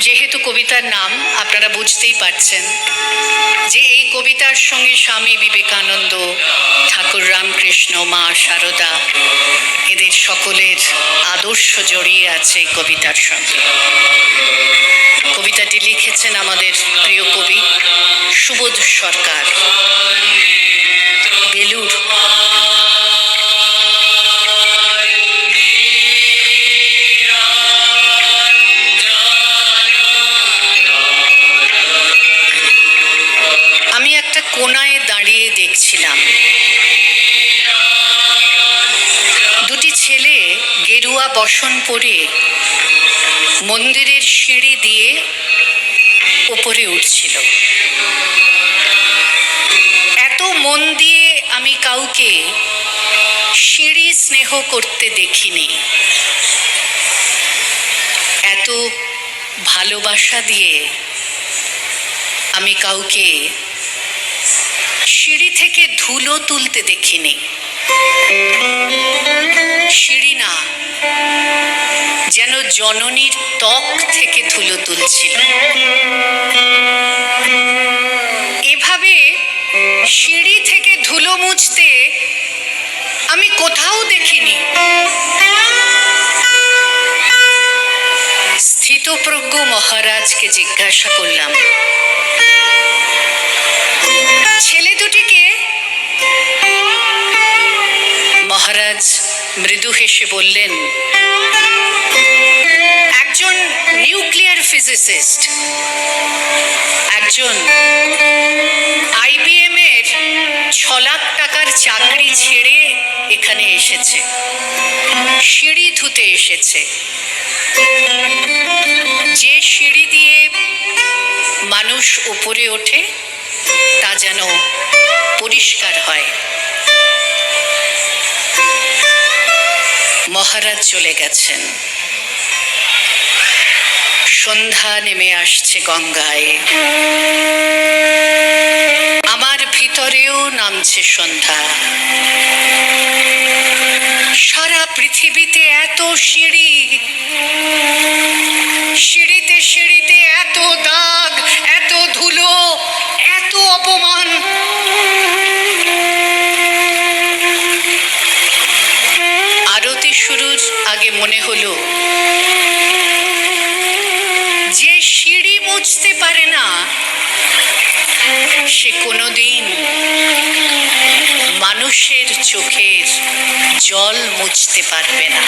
যেহেতু কবিতার নাম আপনারা বুঝতেই পারছেন যে এই কবিতার সঙ্গে স্বামী বিবেকানন্দ, ঠাকুর রামকৃষ্ণ, মা সারদা, এদের সকলের আদর্শ জড়িয়ে আছে কবিতার সঙ্গে। কবিতাটি লিখেছেন আমাদের প্রিয় কবি সুবোধ সরকার। একটা কোনায় দাঁড়িয়ে দেখছিলাম। দুটি ছেলে গেরুয়া বসন পরে মন্দিরের সিঁড়ি দিয়ে ওপরে উঠছিল। এত মন দিয়ে আমি কাউকে সিঁড়ি স্নেহ করতে দেখিনি। এত ভালোবাসা দিয়ে আমি কাউকে সিঁড়ি থেকে ধুলো তুলতে দেখিনি। সিঁড়ি না, যেন জননীর ত্বক থেকে ধুলো তুলছিল। এভাবে সিঁড়ি থেকে ধুলো মুছতে আমি কোথাও দেখিনি। স্থিতপ্রজ্ঞ মহারাজকে জিজ্ঞাসা করলাম মহারাজ মৃদু হেসে বললেন, একজন নিউক্লিয়ার ফিজিসিস্ট, একজন আইবিএম এর ছ লাখ টাকার চাকরি ছেড়ে এখানে এসেছে, সিঁড়ি ধুতে এসেছে। যে সিঁড়ি দিয়ে মানুষ উপরে ওঠে, তা যেন পরিষ্কার হয়। মহারাজ চলে গেছেন। সন্ধ্যা নেমে আসছে গঙ্গায়। আমার ভিতরেও নামছে সন্ধ্যা। সারা পৃথিবীতে এত সিঁড়ি। সিঁড়িতে যে সিঁড়ি মুছতে পারে না সে কোনোদিন মানুষের চোখের জল মুছতে পারবে না।